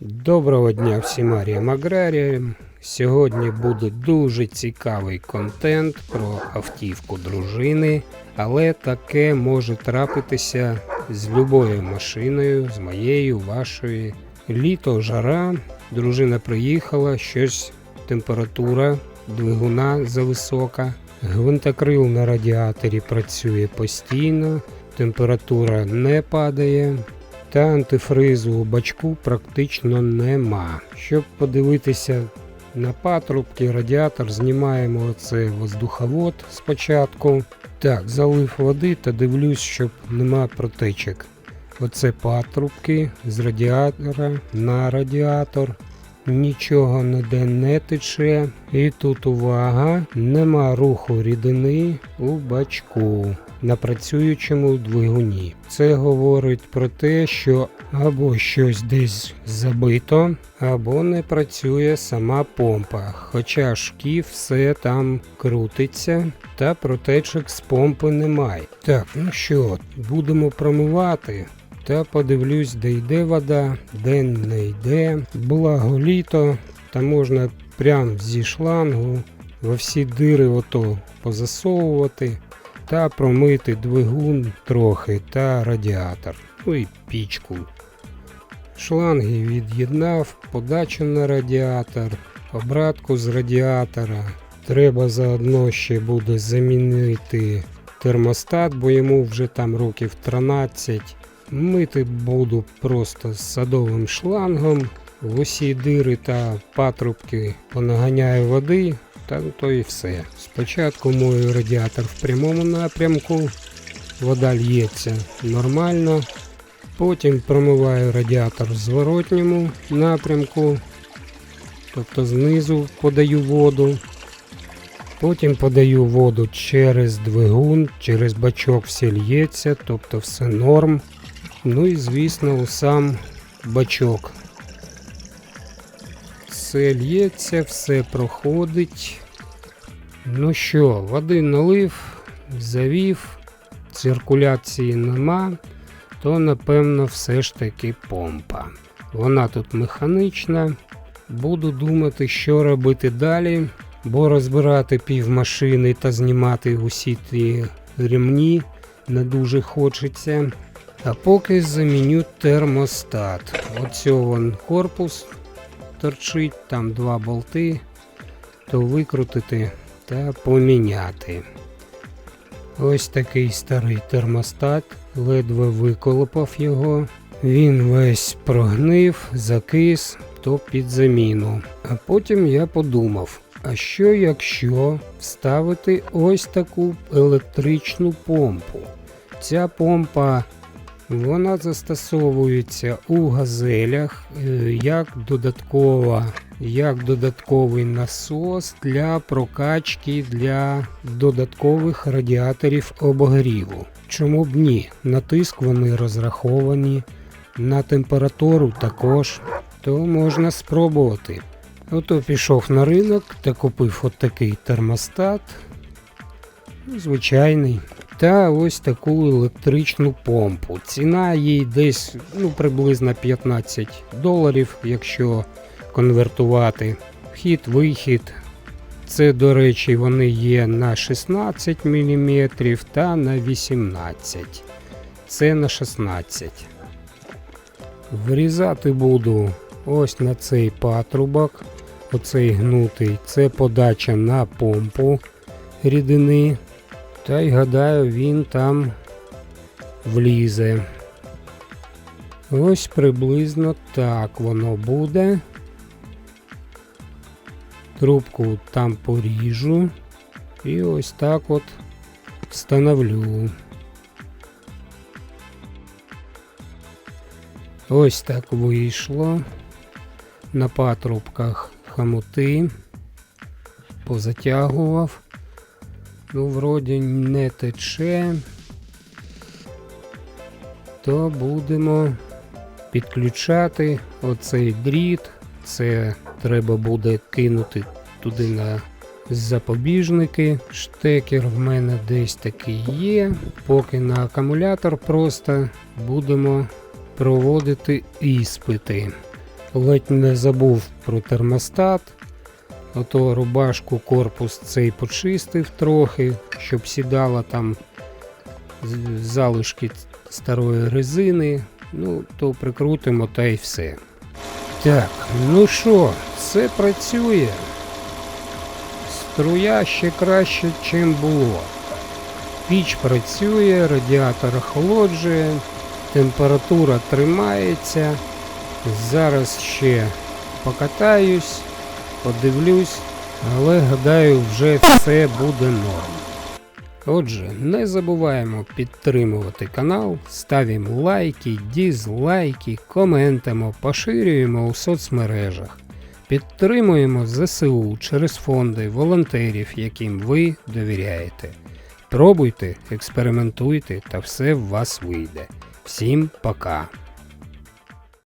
Доброго дня всім аріям аграріям. Сьогодні буде дуже цікавий контент про автівку дружини, але таке може трапитися з любою машиною, з моєю, вашою. Літо, жара, дружина приїхала, щось температура двигуна зависока. Гвинтокрил на радіаторі працює постійно, температура не падає, та антифризу у бачку практично нема. Щоб подивитися на патрубки, радіатор, знімаємо оце воздуховод спочатку. Так, залив води та дивлюсь, щоб нема протечок. Оце патрубки з радіатора на радіатор. Нічого ніде не тече. І тут увага, нема руху рідини у бачку на працюючому двигуні. Це говорить про те, що або щось десь забито, або не працює сама помпа. Хоча шків все там крутиться, та протечок з помпи немає. Так, ну що, будемо промивати. Та подивлюсь, де йде вода, де не йде. Благо літо, та можна прям зі шлангу во всі дири ото позасовувати та промити двигун трохи та радіатор. Ну і пічку. Шланги від'єднав, подачу на радіатор, обратку з радіатора. Треба заодно ще буде замінити термостат, бо йому вже там років 13. Мити буду просто з садовим шлангом. В усі дири та патрубки понаганяю води, та то і все. Спочатку мою радіатор в прямому напрямку, вода лється нормально. Потім промиваю радіатор в зворотньому напрямку, тобто знизу подаю воду. Потім подаю воду через двигун, через бачок все лється, тобто все норм. Ну і звісно у сам бачок. Все лється, все проходить. Ну що, води налив, завів, циркуляції нема, то напевно все ж таки помпа. Вона тут механічна. Буду думати, що робити далі, бо розбирати пів машини та знімати усі ті ремні не дуже хочеться. А поки заміню термостат. Оцього корпус торчить, там два болти, то викрутити та поміняти. Ось такий старий термостат, ледве виколопав його. Він весь прогнив, закис, то під заміну. А потім я подумав, а що якщо вставити ось таку електричну помпу? Ця помпа вона застосовується у газелях е, як додаткова, як додатковий насос для прокачки для додаткових радіаторів обогріву. Чому б ні? На тиск вони розраховані, на температуру також, то можна спробувати. Ото пішов на ринок та купив от такий термостат. Ну, Звичайний. Та ось таку електричну помпу. Ціна їй десь ну, приблизно 15 доларів, якщо конвертувати. Вхід-вихід. Це, до речі, вони є на 16 мм та на 18 Це на 16. Вирізати буду ось на цей патрубок. Оцей гнутий. Це подача на помпу рідини. Та й гадаю, він там влізе. Ось приблизно так воно буде. Трубку там поріжу і ось так от встановлю. Ось так вийшло. На патрубках хамути позатягував. Ну, вроді не тече, то будемо підключати оцей дріт. Це треба буде кинути туди на запобіжники. Штекер в мене десь такий є. Поки на акумулятор просто будемо проводити іспити. Ледь не забув про термостат. Ото рубашку корпус цей почистив трохи, щоб сідала там залишки старої резини. Ну, то прикрутимо та й все. Так, ну що, все працює. Струя ще краще, чим було. Піч працює, радіатор охолоджує, температура тримається. Зараз ще покатаюсь, подивлюсь, але гадаю, вже все буде норм. Отже, не забуваємо підтримувати канал, ставимо лайки, дізлайки, коментимо, поширюємо у соцмережах. Підтримуємо ЗСУ через фонди волонтерів, яким ви довіряєте. Пробуйте, експериментуйте та все в вас вийде. Всім пока!